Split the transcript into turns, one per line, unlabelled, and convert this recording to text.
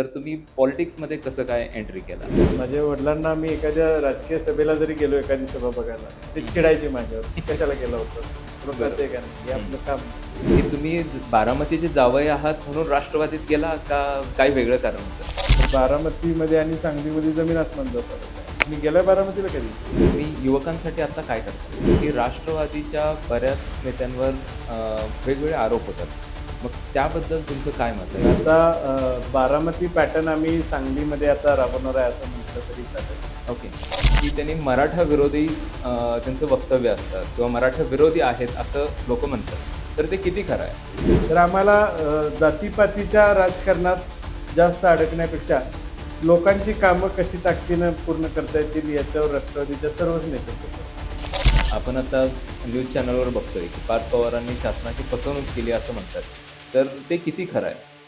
तर तुम्ही पॉलिटिक्समध्ये कसं काय एंट्री केला?
माझ्या वडिलांना मी एखाद्या राजकीय सभेला जरी गेलो एखादी सभा बघायला ते चिडायचे माझ्यावर. कशाला गेलं होतं? हे आपलं काम.
की तुम्ही बारामतीचे जावई आहात म्हणून राष्ट्रवादीत गेला का काही वेगळं कारण होतं?
बारामतीमध्ये आणि सांगलीमध्ये जमीन फरक आहे मी गेल्या बारामतीला कधी?
तुम्ही युवकांसाठी आता काय करता? की राष्ट्रवादीच्या बऱ्याच नेत्यांवर वेगवेगळे आरोप होतात. मग त्याबद्दल तुमचं काय मत आहे?
आता बारामती पॅटर्न आम्ही सांगलीमध्ये आता राबवणार आहे असं म्हटलं तरी चालेल.
ओके. की त्यांनी मराठा विरोधी त्यांचं वक्तव्य असतं किंवा मराठा विरोधी आहेत असं लोक म्हणतात. तर ते किती खरं आहे?
तर आम्हाला जातीपातीच्या राजकारणात जास्त अडकण्यापेक्षा लोकांची कामं कशी ताकदीनं पूर्ण करता येतील याच्यावर राष्ट्रवादीच्या सर्वच नेते focus.
आपण आता न्यूज चॅनलवर बघतोय की पार्थ पवारांनी शासनाची फसवणूक केली असं म्हणतात. तर ते किती खरं आहे?